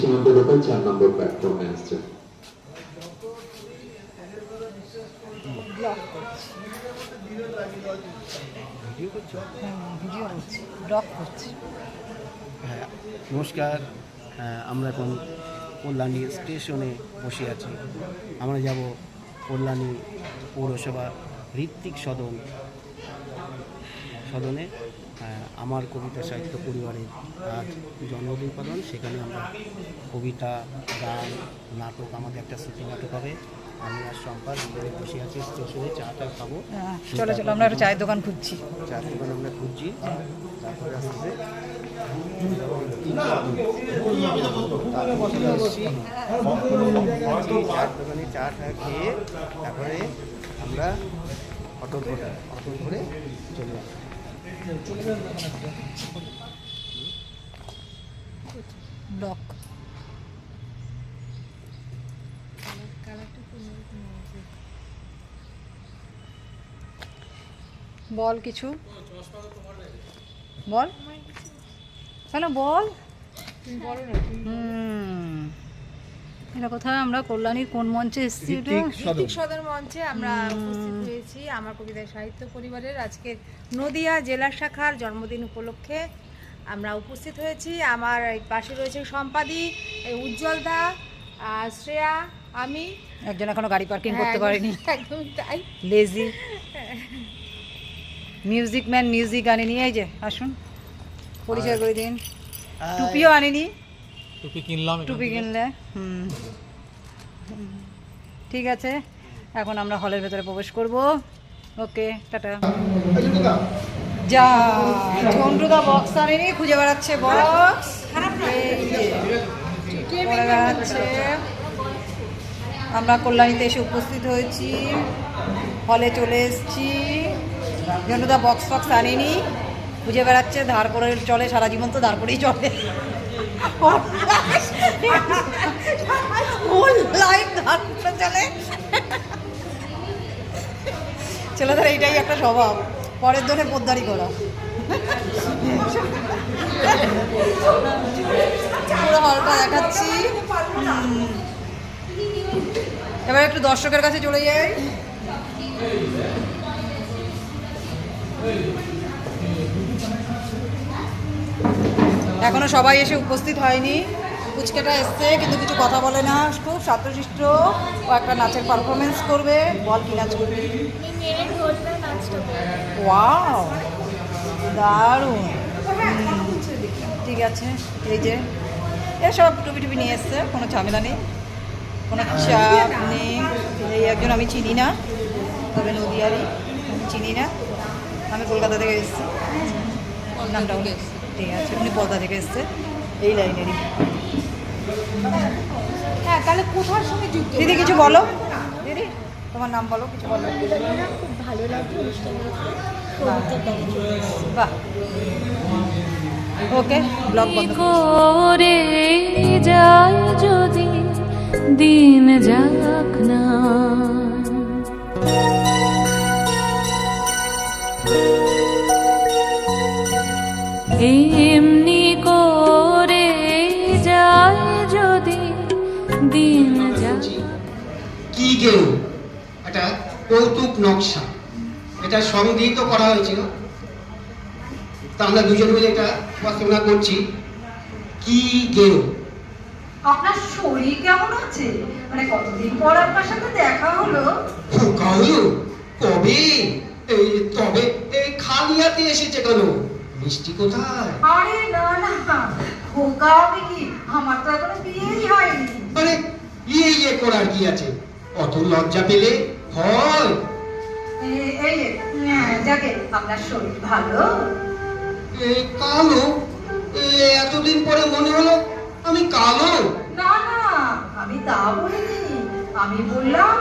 সীমান্তরূপে চার নম্বর প্ল্যাটফর্মে আসছে নমস্কার আমরা এখন কল্যাণী স্টেশনে বসে আছি। আমরা যাব কল্যাণী পৌরসভা ঋত্বিক সদন, সদনে। আমার কবিতা সাহিত্য পরিবারের আজ জন্মদিন পালন সেখানে আমরা কবিতা গান নাটক আমাদের একটা স্মৃতি নাটক হবে। আমি আর সম্পাদ ভিতরে বসে আছি স্টেশনে চাটা খাব। চলো চলো আমরা একটা চায়ের দোকান খুঁজছি। চায়ের দোকান আমরা খুঁজছি। তারপরে আসছে চার দোকানে চা টা খেয়ে তারপরে আমরা অটো করে অটো করে চলে আসি বল কিছু। বল। কেন বল। হুম। এটা কোথায়? আমরা কল্যাণীর কোন মঞ্চে এসেছি এটা? ঋত্বিক সদর মঞ্চে আমরা উপস্থিত হয়েছি আমার কবিতা সাহিত্য পরিবারের আজকে নদিয়া জেলা শাখার জন্মদিন উপলক্ষে আমরা উপস্থিত হয়েছি। আমার এই পাশে রয়েছে সম্পাদি এই উজ্জ্বল দা আর শ্রেয়া আমি। একজন এখনও গাড়ি পার্কিং করতে হ্যাঁ, পারেনি। একদমই তাই। লেজি মিউজিক ম্যান মিউজিক আনেনি এই যে আসুন। পরিচয় করে দিন। টুপিও আনেনি। টুপি কিনলাম টুপি কিনলে? হুম। ঠিক আছে এখন আমরা হলের ভেতরে প্রবেশ করব। ওকে টাটা। যা ঝন্টুদা বক্স আনেনি খুঁজে বেড়াচ্ছে বক্স পড়ে বেড়াচ্ছে। আমরা কল্যাণীতে এসে উপস্থিত হয়েছি। হলে চলে এসেছি। ঝন্টুদা বক্স ফক্স আনেনি। খুঁজে বেড়াচ্ছে ধার করে চলে সারা জীবন তো ধার করেই চলে। ফুল লাইফ চলে। ছেলেদের এইটাই একটা স্বভাব। পরের ধরে পোদ্দারি করা। হলটা দেখাচ্ছি। এবার একটু দর্শকের কাছে চলে যাই। এখনও সবাই এসে উপস্থিত হয়নি। পুচকেটা এসছে, কিন্তু কিছু কথা বলে না। খুব শান্তশিষ্ট ও একটা নাচের পারফরমেন্স করবে, বল কি নাচ করবে? ওয়াও দারুণ। ঠিক আছে, এই যে। এসব টুপি টুপি নিয়ে এসছে, কোনো ঝামেলা নেই। কোনো চাপ নেই। এই একজন আমি চিনি না, তবে নদিয়ারই আমি চিনি না। আমি কলকাতা থেকে এসেছি। নামটা উনি ঠিক আছে উনি পদ্মা থেকে এসছে। এই লাইনেরই। হ্যাঁ তাহলে কোথার সঙ্গে যুক্ত? দিদি কিছু বলো? দিদি তোমার নাম বলো কিছু বলো। খুব ভালো লাগে বাহ। ওকে ব্লগ বন্ধ করে যায় যদি দিন যাক না। কি একটা কৌতুক নকশা। এটা সংগৃহীত করা হয়েছিল। তা আমরা দুজন মিলে এটা উপস্থাপনা করছি। কি গেউ আপনার শরীর কেমন আছে? মানে কতদিন পর আপনার সাথে দেখা হলো? খোকা হলো কবে? এই তবে এই খালি হাতে এসেছে কেন মিষ্টি কোথায়? আরে না না খোকা হবে কি আমার তো এখনও বিয়েই হয়নি। আরে ইয়ে ইয়ে করার কি আছে? অত লজ্জা পেলে? এ- এই যাকে আপনার শরীর ভালো? এই কালো? এ, এতদিন পরে মনে হলো আমি কালো। না না আমি তা বলিনি। আমি বললাম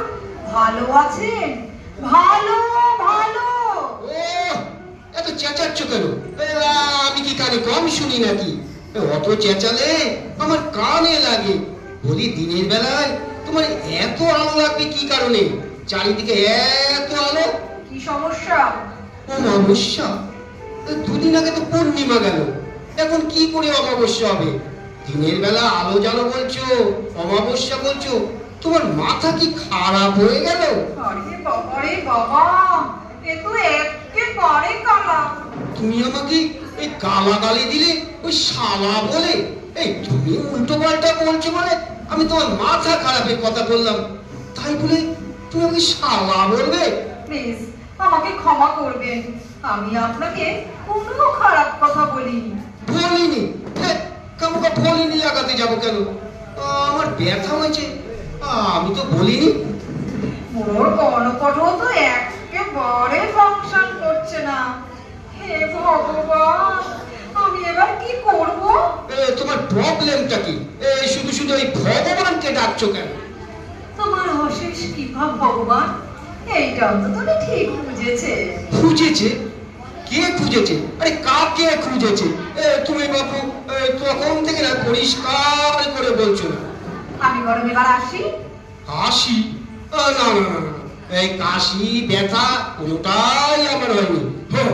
ভালো আছেন? ভালো ভালো। ও এত চেঁচাচ্ছ কেন? আমি কি কানে কম শুনি নাকি? অত চেঁচালে আমার কানে লাগে। বলি দিনের বেলায় তোমার এত আলো লাগবে কি কারণে? চারিদিকে এত আলো? কি সমস্যা? ও অমাবস্যা? দুদিন আগে তো পূর্ণিমা গেল। এখন কি করে অমাবস্যা হবে? দিনের বেলা আলো জালো বলছো অমাবস্যা বলছো তোমার মাথা কি খারাপ হয়ে গেল? তুমি আমাকে এই গালাগালি দিলে ওই শালা বলে এই তুমি উল্টো পাল্টা বলছো মানে আমি তোমার মাথা খারাপের কথা বললাম। তাই বলে তুমি আমাকে শালা বলবে? প্লিজ আমাকে ক্ষমা করবেন। আমি আপনাকে কোনো খারাপ কথা বলিনি। বলিনি? কামুকা বলিনি লাগাতে যাব কেন? আমার ব্যথা হয়েছে। আমি তো বলিনি। মোর গণপট তো একেবারে ফাংশন করছে না। হে ভগবান! এবার কি করব? তোমার প্রবলেমটা কি? এই শুধু শুধু এই ভগবানকে ডাকছো কেন? তোমার অশেষ কৃপা ভগবান এইটাও তো তুমি ঠিক বুঝেছে। খুঁজেছে? কে খুঁজেছে? আরে কাকে খুঁজেছে? এ, তুমি বাবু তখন থেকে না পরিষ্কার করে বলছো না? আমি বরং এবার আসি। কাশি না না না। এই কাশি ব্যথা কোনোটাই আমার হয়নি। হ্যাঁ,